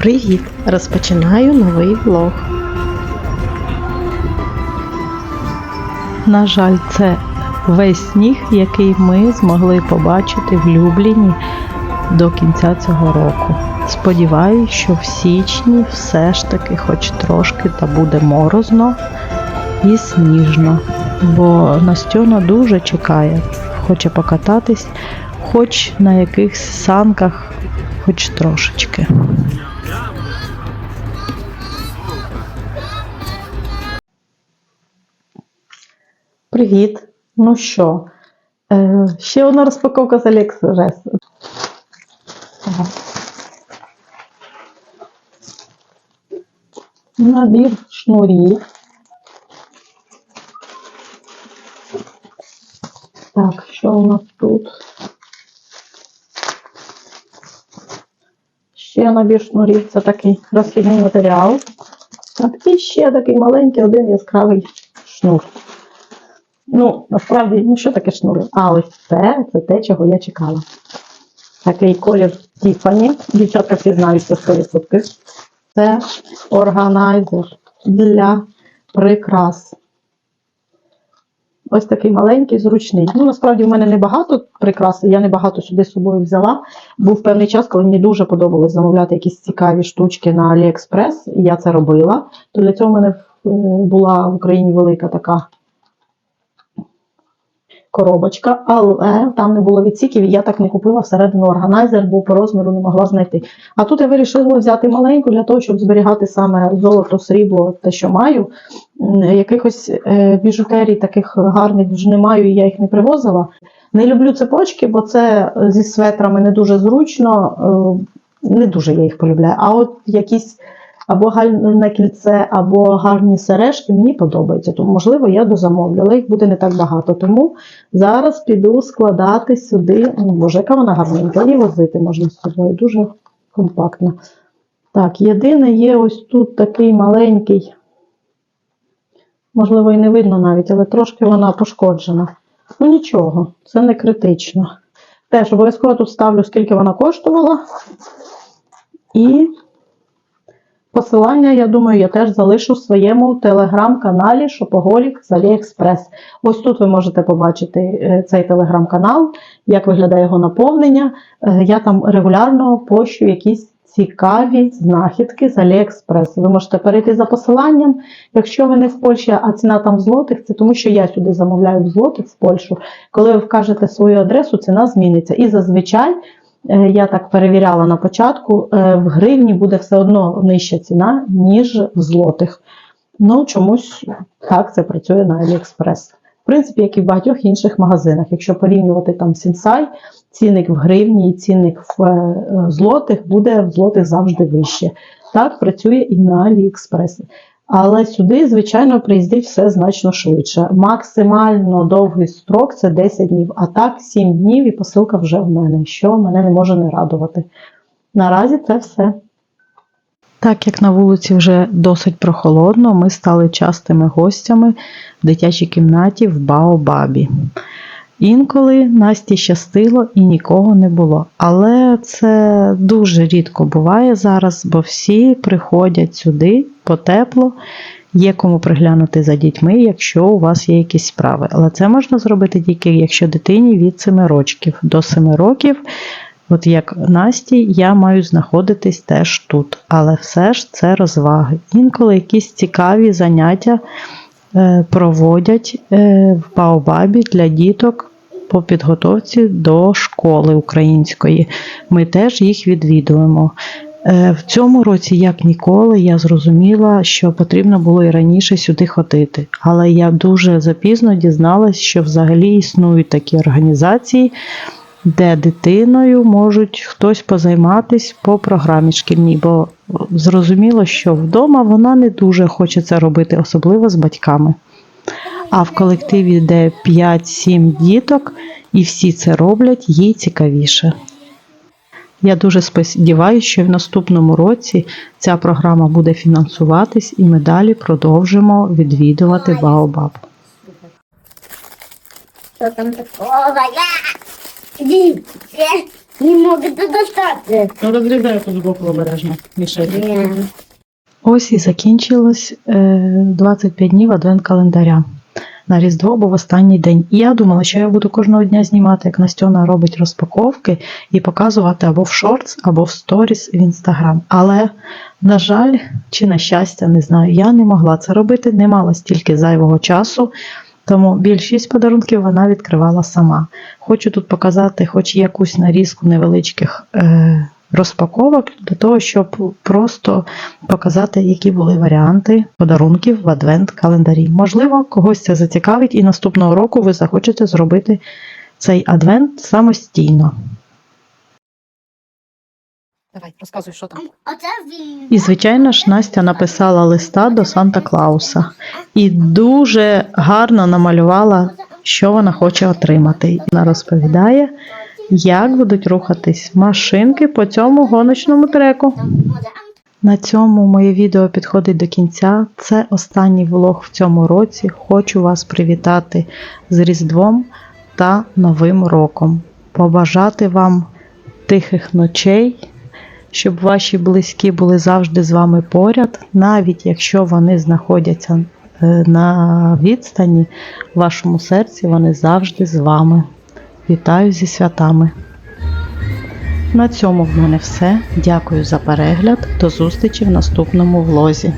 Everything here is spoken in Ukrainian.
Привіт! Розпочинаю новий влог. На жаль, це весь сніг, який ми змогли побачити в Любліні до кінця цього року. Сподіваюсь, що в січні все ж таки хоч трошки та буде морозно і сніжно, бо Настюна дуже чекає, хоче покататись, хоч на якихось санках, хоч трошечки. Привіт! Ну що, е, ще одна розпаковка з Aliexpress. Набір шнурів. Так, що у нас тут? Ще набір шнурів, це такий розхідний матеріал. Так, і ще такий маленький один яскравий шнур. Ну, насправді, ну що таке шнури? А ось це, це те, чого я чекала. Такий колір Тіфані. Дівчатка всі знають це 100%. Це органайзер для прикрас. Ось такий маленький, зручний. Ну, насправді, в мене небагато прикрас, я небагато сюди з собою взяла. Був певний час, коли мені дуже подобалось замовляти якісь цікаві штучки на AliExpress, і я це робила. То для цього в мене е, була в Україні велика така коробочка, але там не було відсіків, і я так не купила всередину органайзер, бо по розміру не могла знайти. А тут я вирішила взяти маленьку для того, щоб зберігати саме золото, срібло, те, що маю. Якихось е, біжутерій таких гарних вже не маю, і я їх не привозила. Не люблю цепочки, бо це зі светрами не дуже зручно, е, не дуже я їх полюбляю. А от якісь або гальне кільце, або гарні сережки мені подобаються. Тому, можливо, я дозамовлю, але їх буде не так багато. Тому зараз піду складати сюди. Ну, боже, яка вона гарненька, і возити можна з собою. Дуже компактно. Так, єдине є ось тут такий маленький, можливо, і не видно навіть, але трошки вона пошкоджена. Ну нічого, це не критично. Теж обов'язково тут ставлю, скільки вона коштувала. І Посилання, я думаю, я теж залишу в своєму телеграм-каналі Шопоголік з AliExpress. Ось тут ви можете побачити е, цей телеграм-канал, як виглядає його наповнення. Е, Я там регулярно пощу якісь цікаві знахідки з AliExpress. Ви можете перейти за посиланням, якщо ви не в Польщі, а ціна там в злотих, це тому що я сюди замовляю в злотих в Польщу. Коли ви вкажете свою адресу, ціна зміниться. І зазвичай. Е, Я так перевіряла на початку, е, в гривні буде все одно нижча ціна, ніж в злотих. Ну, чомусь так це працює на AliExpress. В принципі, як і в багатьох інших магазинах. Якщо порівнювати там Сінсай, цінник в гривні і цінник в е, злотих буде в злотих завжди вище. Так працює і на AliExpress. Але сюди, звичайно, приїздить все значно швидше. Максимально довгий строк це 10 днів, а так 7 днів і посилка вже в мене, що мене не може не радувати. Наразі це все. Так як на вулиці вже досить прохолодно, ми стали частими гостями в дитячій кімнаті в Баобабі. Інколи Насті щастило і нікого не було. Але це дуже рідко буває зараз, бо всі приходять сюди по тепло. Є кому приглянути за дітьми, якщо у вас є якісь справи. Але це можна зробити тільки, якщо дитині від 7 років. До 7 років, от як Насті, я маю знаходитись теж тут. Але все ж це розваги. Інколи якісь цікаві заняття проводять е, в Баобабі для діток по підготовці до школи української. Ми теж їх відвідуємо. Е, В цьому році, як ніколи, я зрозуміла, що потрібно було і раніше сюди ходити. Але я дуже запізно дізналась, що взагалі існують такі організації, де дитиною можуть хтось позайматись по програмі шкільній, бо зрозуміло, що вдома вона не дуже хоче це робити, особливо з батьками. А в колективі, де 5-7 діток, і всі це роблять, їй цікавіше. Я дуже сподіваюся, що в наступному році ця програма буде фінансуватись і ми далі продовжимо відвідувати Баобаб. Что там такого? Не могут достать. Ну, розрізаю тут збоку обережно. Мішайте. Ось і закінчилось е, 25 днів адвент календаря. На Різдво був останній день. І я думала, що я буду кожного дня знімати, як Настьона робить розпаковки і показувати або в шортс, або в сторіс в інстаграм. Але, на жаль, чи на щастя, не знаю, я не могла це робити, не мала стільки зайвого часу. Тому більшість подарунків вона відкривала сама. Хочу тут показати хоч якусь нарізку невеличких е, розпаковок для того, щоб просто показати, які були варіанти подарунків в адвент-календарі. Можливо, когось це зацікавить, і наступного року ви захочете зробити цей адвент самостійно. Давай, розказуй, що там. І, звичайно ж, Настя написала листа до Санта Клауса і дуже гарно намалювала, що вона хоче отримати. Вона розповідає, як будуть рухатись машинки по цьому гоночному треку. На цьому моє відео підходить до кінця. Це останній влог в цьому році. Хочу вас привітати з Різдвом та Новим роком. Побажати вам тихих ночей, щоб ваші близькі були завжди з вами поряд, навіть якщо вони знаходяться е, на відстані, в вашому серці вони завжди з вами. Вітаю зі святами! На цьому в мене все. Дякую за перегляд. До зустрічі в наступному влозі.